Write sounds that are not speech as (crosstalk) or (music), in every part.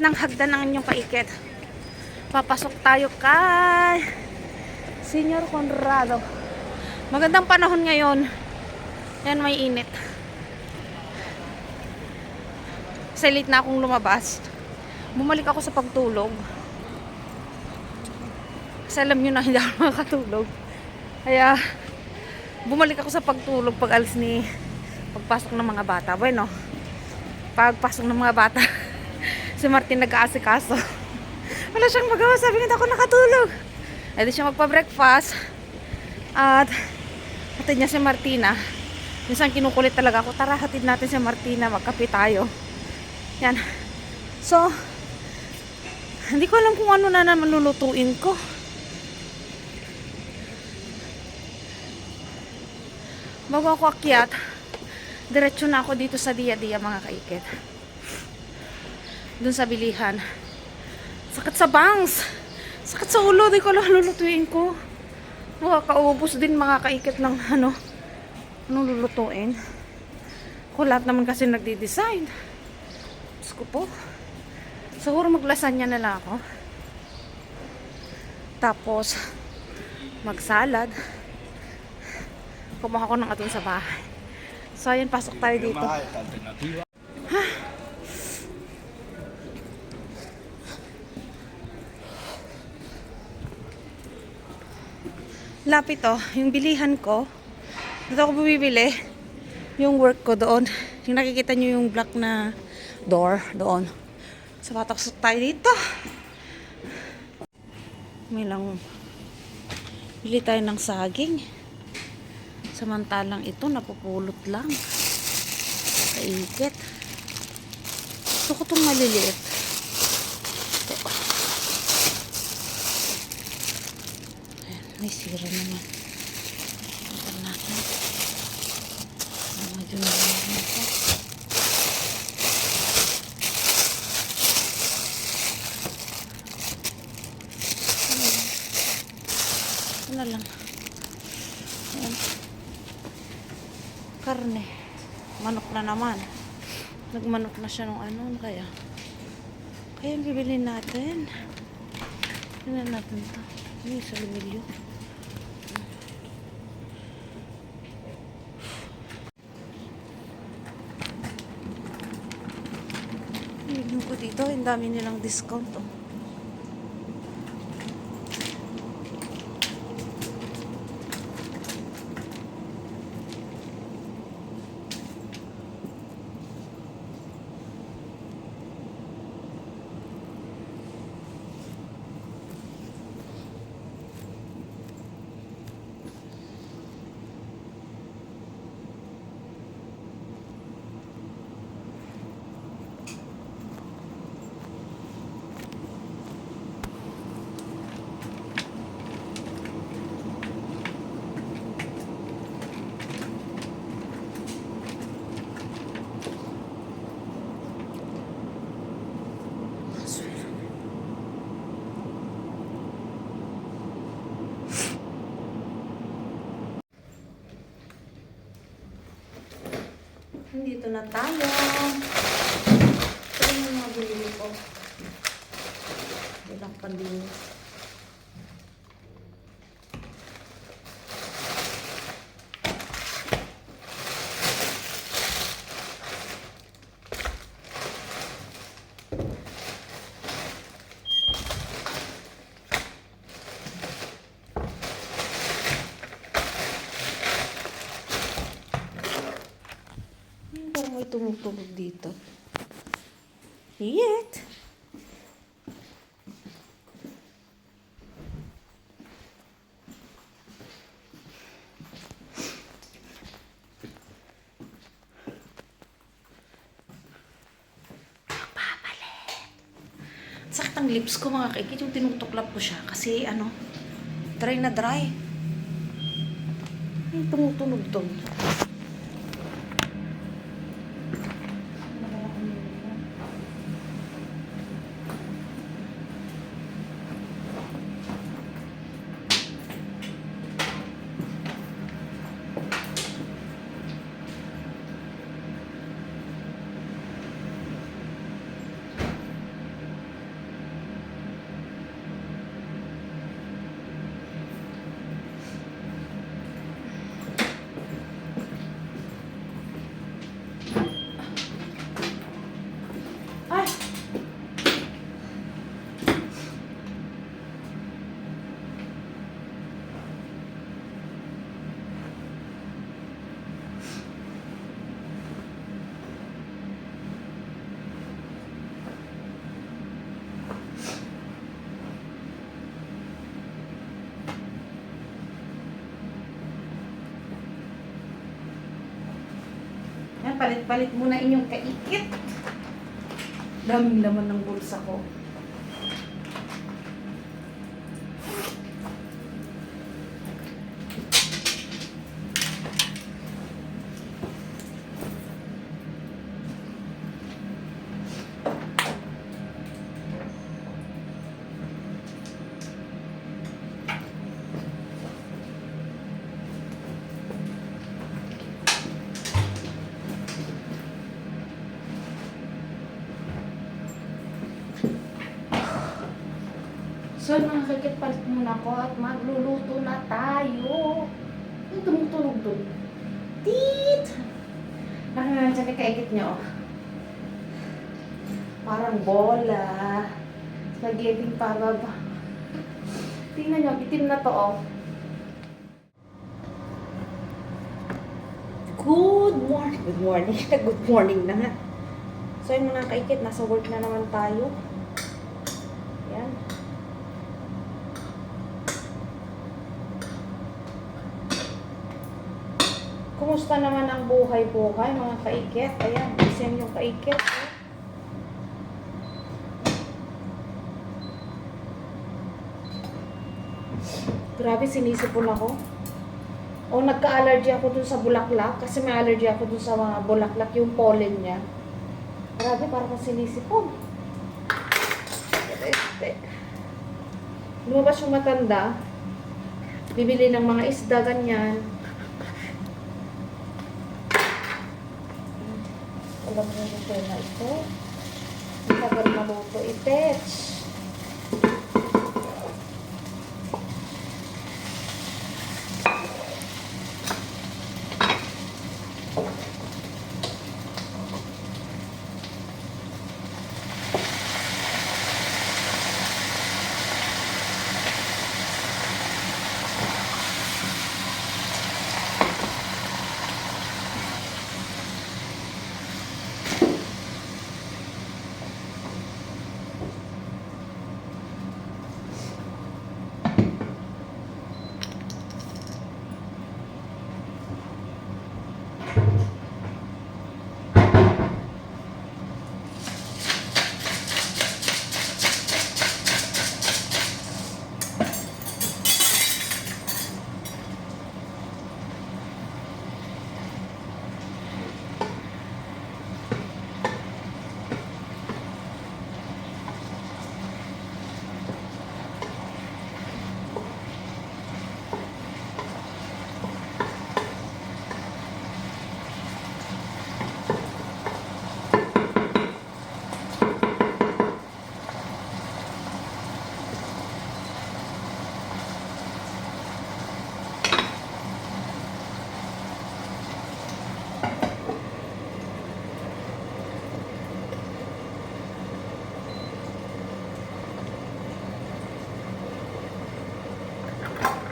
Pakyat ng hagdan ng inyong kaikit. Papasok tayo kay Senior Conrado. Magandang panahon ngayon. Yan, may init. Kasi na akong lumabas. Bumalik ako sa pagtulog. Kasi alam nyo na (laughs) hindi ako makakatulog. Kaya, bumalik ako sa pagtulog pag alis ni pagpasok ng mga bata. Bueno, pagpasok ng mga bata, (laughs) si Martin nag-aasikaso. (laughs) Wala siyang magawa. Sabi niya, ako nakatulog. Eh di siya magpa-breakfast. At hatid niya si Martina. Minsan kinukulit talaga ako. Tara, hatid natin si Martina. Magkape tayo. Yan. So, hindi ko alam kung ano na naman lulutuin ko. Bago ako akyat, diretso na ako dito sa Dia-Dia mga kaikit. Doon sa bilihan. Sakit sa bangs. Sakit sa ulo. Di ko lulutuin ko. Nakakaubos din mga kaikit ng ano. Anong lulutuin. Ako lahat naman kasi nagdi-design. Diyos ko po. Siguro maglasanya na lang ako. Tapos, magsalad. Kumuha ko ng atin sa bahay. So, ayun, pasok tayo dito. Lapit oh, yung bilihan ko. Dito ako bumibili. Yung work ko doon. Yung nakikita nyo yung black na door doon. So, patok tayo dito. May lang bili tayo ng saging. Samantalang ito napupulot lang. Kaikit. Gusto ko itong maliliit. May sira naman. Ito natin. Medyo naman ito. Ano lang. Ayan. Karne. Manok na naman. Nagmanok na siya nung ano. kaya? Kaya bibili natin. Tingnan natin to. Ano yung sa lumilyo? Tignan ko dito. Ang dami nilang discount. Oh. Nandito na tayo. Ito yung mga binili ko. Pandinis. Hmm, Parang may tumutulog dito. Yet. Sakit ang lips ko mga kaikit. Yung tinutuklap ko siya. Kasi ano, dry na dry. Yung tumutunog doon. Palit-palit muna inyong kaikit. Daming laman ng bulsa ko. Palit muna ko at magluluto na tayo. Yung tumutunog doon. Tit! Nakakaroon sa kakaikit niyo. oh. Parang bola. Spaghetti pababa. Tingnan niyo, itim na to, oh. Good morning. Good morning. (laughs) Good morning na nga. So, yung mga kaikit, nasa work na naman tayo. Yan. Kumusta naman ang buhay-buhay, mga kaikit? Ayan, isang yung kaikit. oh. Grabe, sinisipon ako. O nagka-allergy ako dun sa bulaklak kasi may allergy ako dun sa mga bulaklak, yung pollen niya. Grabe, parang sinisipon. Lumabas yung matanda. Bibili ng mga isda, ganyan. Alam mo yung ito na ito. Ang tagal maluto. Itech.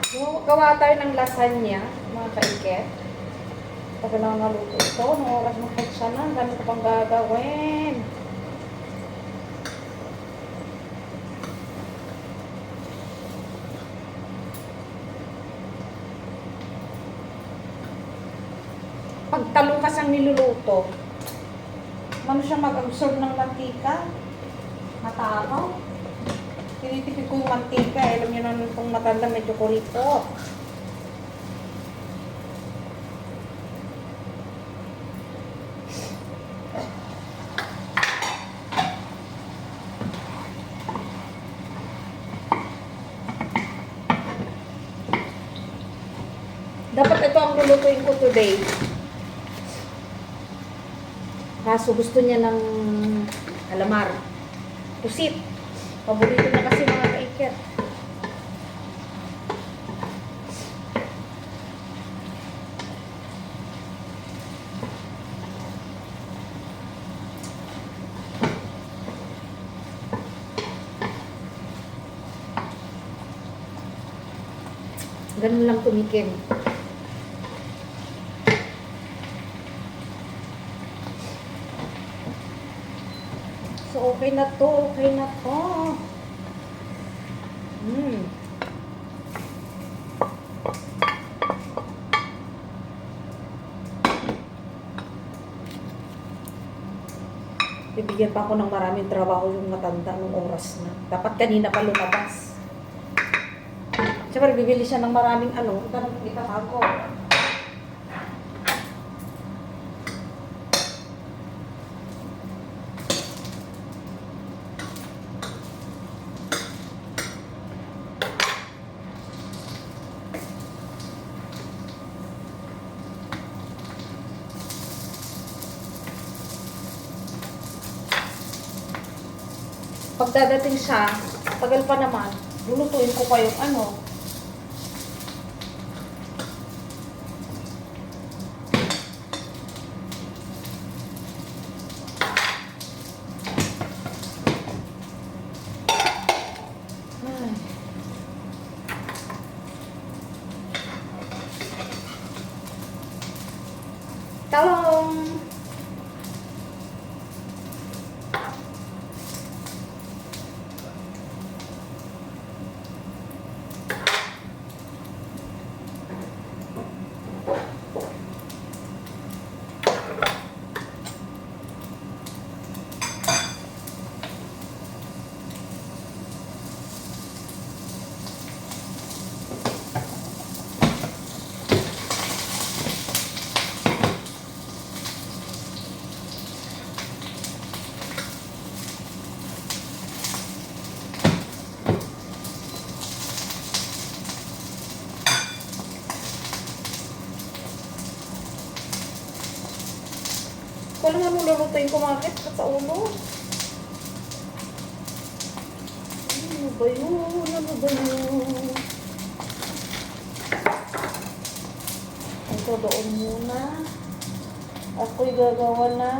So, gawa tayo ng lasagna, mga kaiket. Tagal na naluto ito. Nung oras mo siya na, dami ko pang gagawin. Pag talukas ang niluluto, ano siya mag-absorb ng mantika? Matakaw. Tinitipid ko yung mantika. eh. Alam niyo naman kung matanda medyo kurito. Dapat ito ang lulutuin ko today. Kaso gusto niya ng alamar. Pusit. Paborito na kasi mga kaiket. Ganun lang tumikim. Okay na to, okay na to. Hmm. Bibigyan pa ako ng maraming trabaho yung matanda nung oras na. Dapat kanina pa lumabas. Siyempre, bibili siya ng maraming ano. Ito nang itatag ko. Pag dadating siya, tagal pa naman, lulutuin ko pa yung ano. Ay. Talong! Wala nga nung lulutuin ko mga kit sa ulo. Ano ba yun? Ano ba yun? Ito doon muna. Ako'y gagawa na.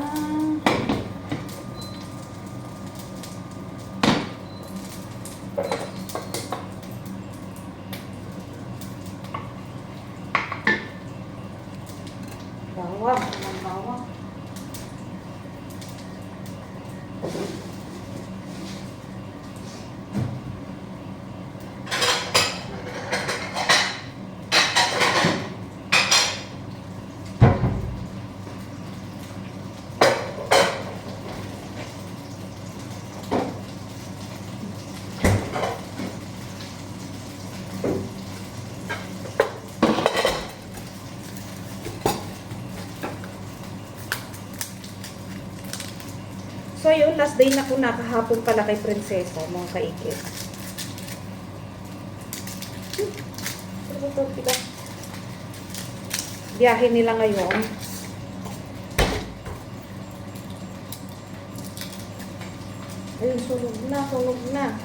So yun, last day na ko na kahapon pala kay Prinsesa, mga kaikit. Biyahe nila ngayon. Ayun, sunog na, sunog na.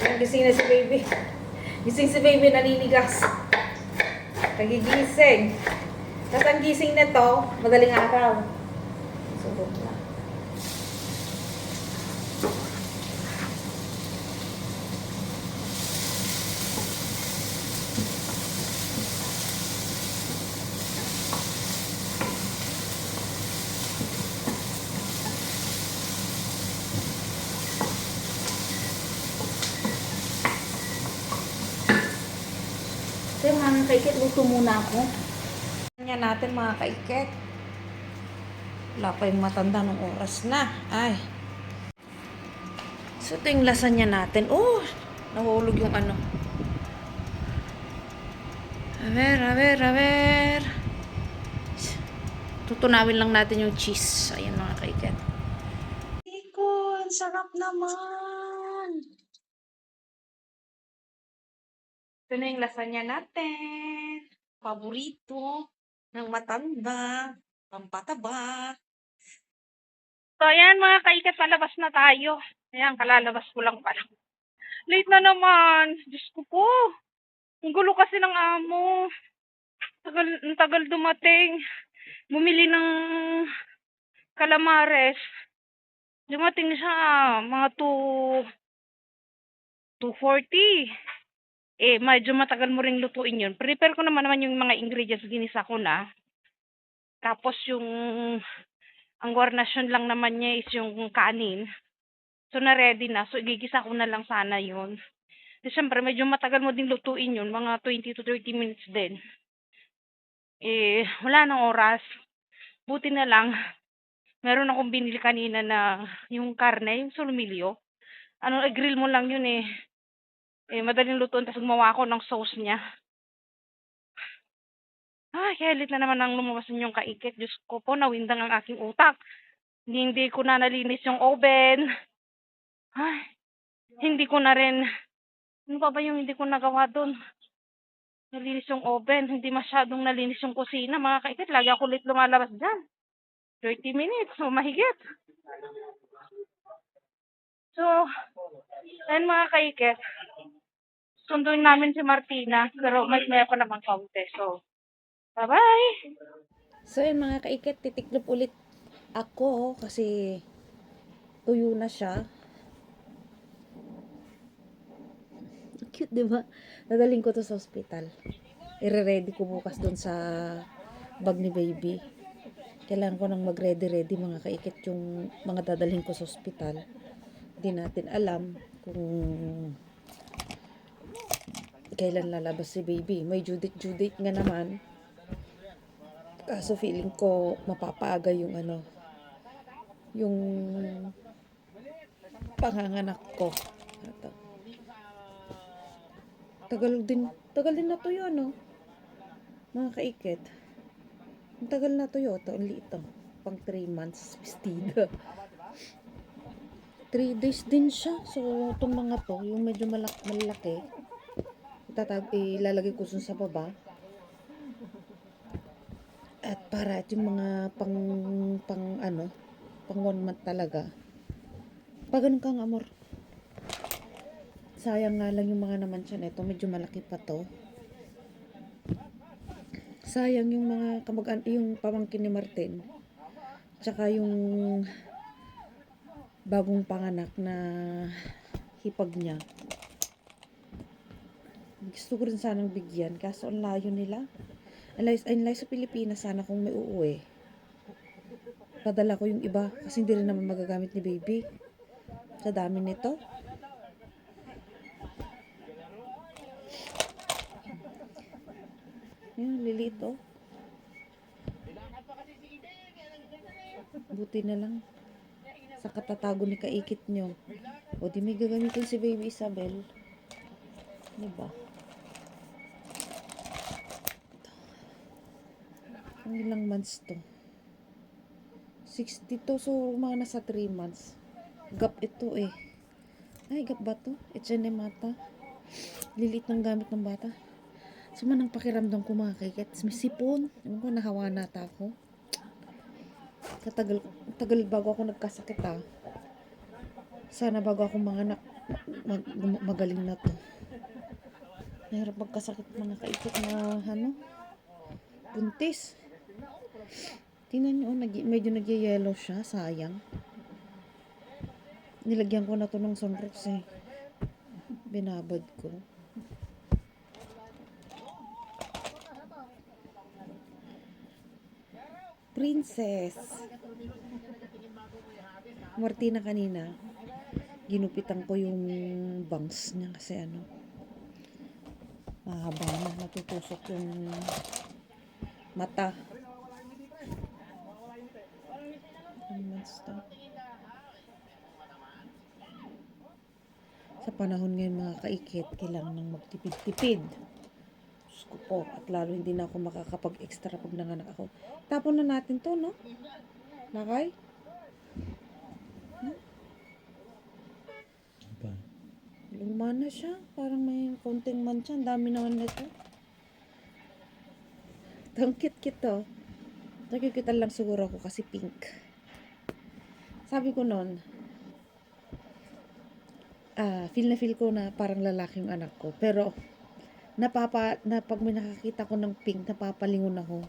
Ayun, gising na si baby. (laughs) Gising si baby, naninigas. Nagigising. Tapos ang gising nito, madaling araw. Sunog na. So yung mga kaikit, luto muna ako. Kanya natin mga kaikit. Wala pa yung matanda ng oras na. Ay. So ito yung lasagna natin. Oh, nahulog yung ano. A ver, a ver, a ver. Tutunawin lang natin yung cheese. Ayan mga kaikit. Iko, ang sarap naman. Ito na yung lasagna natin. Paborito ng matanda, pampataba. So, ayan mga kaikat, palabas na tayo. Ayan, kalalabas ko lang pala. Late na naman. Diyos ko po. Ang gulo kasi ng amo. Tagal, tagal dumating. Bumili ng calamares. Dumating siya mga 2 240 eh, medyo matagal mo ring lutuin yun. Prepare ko naman naman yung mga ingredients, ginisa ko na. Tapos yung, ang garnation lang naman niya is yung kanin. So, na-ready na. So, igigisa ko na lang sana yun. Di syempre, medyo matagal mo din lutuin yun. Mga 20 to 30 minutes din. Eh, wala nang oras. Buti na lang, meron akong binili kanina na yung karne, yung sulmilyo. Ano, eh, grill mo lang yun eh eh, madaling lutuin tapos gumawa ako ng sauce niya. Ay, kalit na naman ang lumabas yung kaikit. Diyos ko po, nawindang ang aking utak. Hindi, ko na nalinis yung oven. Ay, hindi ko na rin, ano pa ba yung hindi ko nagawa doon? Nalinis yung oven, hindi masyadong nalinis yung kusina. Mga kaikit, lagi ako ulit lumalabas dyan. 30 minutes, o mahigit. So, ayun mga kaikit, sunduin namin si Martina, pero may may ako naman kaunti. So, bye-bye! So, yun mga kaikit, titiklop ulit ako kasi tuyo na siya. Cute, di ba? Nadaling ko to sa hospital. I-ready ko bukas doon sa bag ni baby. Kailangan ko nang mag-ready-ready mga kaikit yung mga dadalhin ko sa hospital. Hindi natin alam kung kailan lalabas si baby. May due date, due date nga naman. Kaso feeling ko mapapaaga yung ano, yung panganganak ko. Ito. Tagal din, tagal din na to yun, no? Mga kaikit. Ang tagal na to yun. Ito, ang liit to. Pang 3 months, vestida. 3 days din siya. So, itong mga to, yung medyo malak malaki, itatag, ilalagay ko sa baba. At para at yung mga pang, pang ano, pang one month talaga. Pag ganun kang amor. Sayang nga lang yung mga naman siya nito. Medyo malaki pa to. Sayang yung mga kamag yung pamangkin ni Martin. Tsaka yung bagong panganak na hipag niya. Gusto ko rin sanang bigyan. Kaso ang layo nila. Ang layo, ang layo sa Pilipinas sana kung may uuwi. Padala ko yung iba kasi hindi rin naman magagamit ni baby. Sa dami nito. Yan, liliit oh. Buti na lang. Sa katatago ni kaikit nyo. O di may gagamitin si baby Isabel. Diba? Ang ilang months to? 62. So, mga nasa 3 months. Gap ito eh. Ay, gap ba to? Etchenemata. Lilit ng gamit ng bata. Suma nang pakiramdam ko mga kaikit. May sipon. Ewan ko, nahawa nata ako. Katagal, tagal bago ako nagkasakit ah. Sana bago ako mga anak, mag, mag- magaling na to. Nahirap magkasakit mga kaikit na ano, buntis. Tingnan nyo, oh, nag, medyo nag-yellow siya, sayang. Nilagyan ko na to ng sunrocks eh. Binabad ko. Princess. Martina kanina, ginupitan ko yung bangs niya kasi ano, Mahaba na. Natutusok yung mata. Months to? Sa panahon ngayon mga kaikit, kailangan nang magtipid-tipid. Diyos ko po. At lalo hindi na ako makakapag-extra pag nanganak ako. Tapon na natin to, no? Nakay? Ba? Luma na siya. Parang may konting mancha. Ang dami naman nito. Ito, Ang cute-cute to. Nakikita lang siguro ako kasi pink. Sabi ko noon, ah, feel na feel ko na parang lalaki yung anak ko. Pero, napapa, na pag may nakakita ko ng pink, napapalingon ako.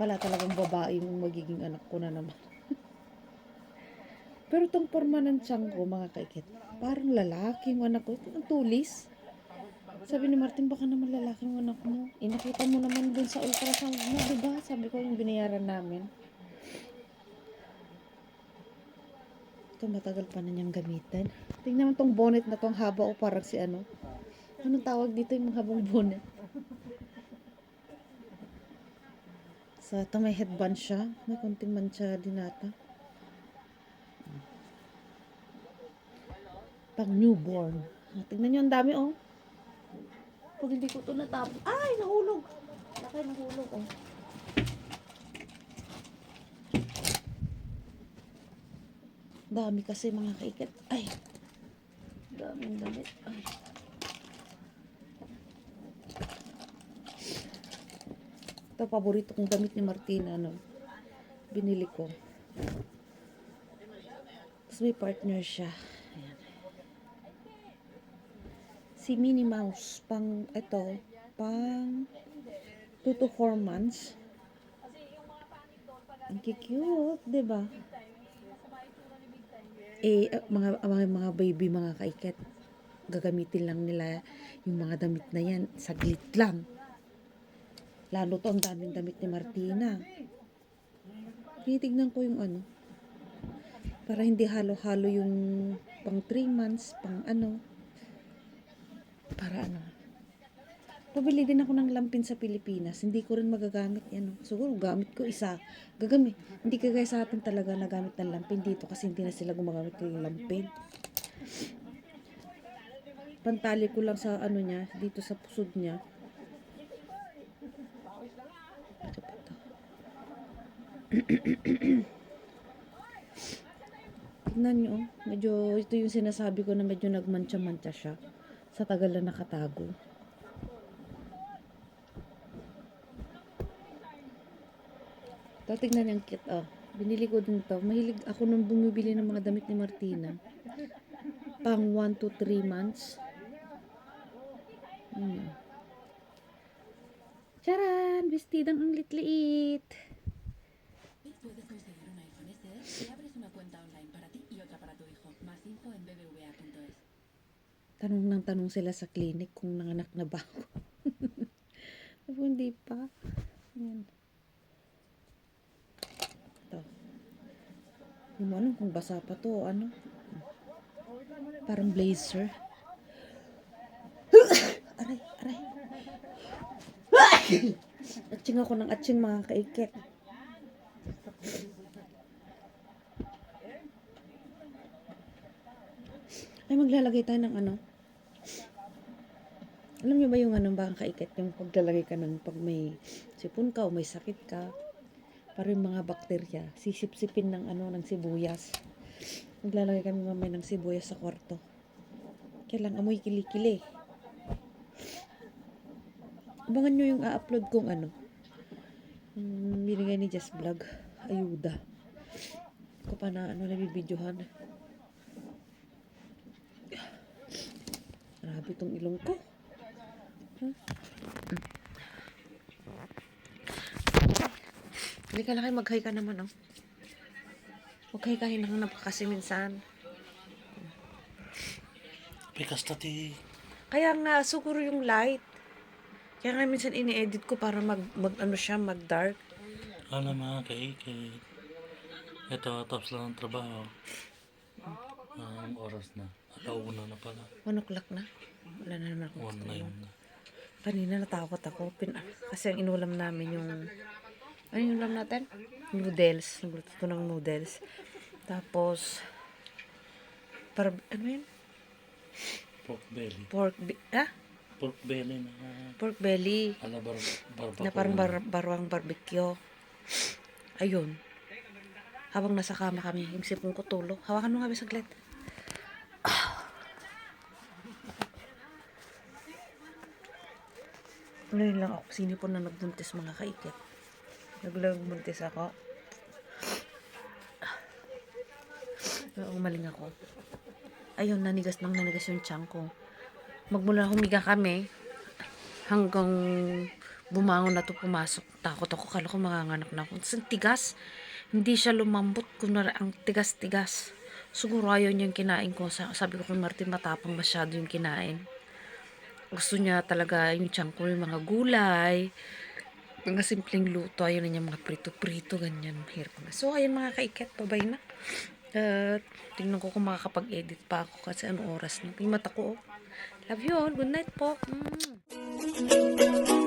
Pala talagang babae yung magiging anak ko na naman. (laughs) Pero tong forma ng tiyan ko, mga kaikit, parang lalaki yung anak ko. Ang tulis. Sabi ni Martin, baka naman lalaki yung anak mo. Inakita mo naman dun sa ultrasound mo, di ba? Sabi ko yung binayaran namin. Ito matagal pa na niyang gamitin. Tingnan mo tong bonnet na tong haba o parang si ano. Anong tawag dito yung habang bonnet? Sa ito may headband siya. May konting mancha din ata. Pang newborn. Ah, Tingnan niyo, ang dami oh. Pag hindi ko ito natapos. Ay, nahulog. Laki, nahulog oh. Dami kasi mga kaikit. Ay. Daming damit. Ay. Ito, paborito kong damit ni Martina, no? Binili ko. Tapos may partner siya. Ayan. Si Minnie Mouse, pang, ito, pang 2 to 4 months. Ang cute, di ba? Eh, ah, mga, mga, mga baby, mga kaiket, gagamitin lang nila yung mga damit na yan, saglit lang. Lalo to ang daming damit ni Martina. Tinitignan ko yung ano, para hindi halo-halo yung pang 3 months, pang ano, para ano. Pabili din ako ng lampin sa Pilipinas. Hindi ko rin magagamit yan. no. Siguro gamit ko isa. Gagamit. Hindi kagaya sa atin talaga nagamit ng lampin dito kasi hindi na sila gumagamit ng lampin. Pantali ko lang sa ano niya, dito sa pusod niya. (coughs) Tignan nyo, oh. medyo, ito yung sinasabi ko na medyo nagmantsa-mantsa siya sa tagal na nakatago. Ito, tignan yung kit, oh. Binili ko din to. Mahilig ako nung bumibili ng mga damit ni Martina. Pang 1 to 3 months. Hmm. Charan! Bestidang ang litliit. Tanong ng tanong sila sa clinic kung nanganak na ba ako. (laughs) Hindi pa. Ayan. Hindi mo alam kung basa pa to ano. Parang blazer. (coughs) aray, aray. (coughs) atching ako ng atching mga kaikit. Ay, maglalagay tayo ng ano. Alam niyo ba yung ano ba ang kaikit? Yung paglalagay ka ng pag may sipon ka o may sakit ka. Para yung mga bakterya, sisip-sipin ng ano, ng sibuyas. Maglalagay kami mamay ng sibuyas sa kwarto. Kailang amoy kilikili. Abangan nyo yung a-upload kong ano. Yung binigay ni Jess Vlog. Ayuda. Ko pa na ano nabibidyohan. Grabe tong ilong ko. Huh? Hindi ka na kayo mag-hi ka naman, oh. Mag-hi ka hinang kasi minsan. Pikas tati. Kaya nga, siguro yung light. Kaya nga minsan ini-edit ko para mag, mag ano siya, mag-dark. Alam mga kaikit. Ito, tapos lang ang trabaho. Ang oras na. Alauna na pala. 1 o'clock na. Wala na naman akong One nine na. Kanina natakot ako. Pin kasi ang inulam namin yung... Ano yung ulam natin? Noodles. Nagluto ko ng noodles. Tapos... Para, ano yun? Pork belly. Pork... Ah? Pork belly na Pork belly. ala bar barbacoa. Na parang bar barwang barbecue. Ayun. Habang nasa kama kami, yung sipon ko tulog. Hawakan mo kami saglit. Ngayon lang ako, sinipon na nagbuntis mga kaikit. Nagbuntis ako. Oo, maling ako. Ayun, nanigas nang nanigas yung tiyan ko. Magmula humiga kami, hanggang bumangon na to pumasok. Takot ako, kala ko manganganak na ako. Tapos tigas, hindi siya lumambot. Kunwari, ang tigas-tigas. Siguro ayaw yung kinain ko. Sa- Sabi ko kay Martin, matapang masyado yung kinain. Gusto niya talaga yung tiyan ko, yung mga gulay, mga simpleng luto. Ayaw na niya mga prito-prito, ganyan. Mahirap na. So, ayun mga kaiket, babay na. At tingnan ko kung makakapag-edit pa ako kasi ano oras na. Yung mata ko, oh. Love you all. Good night po. Mm.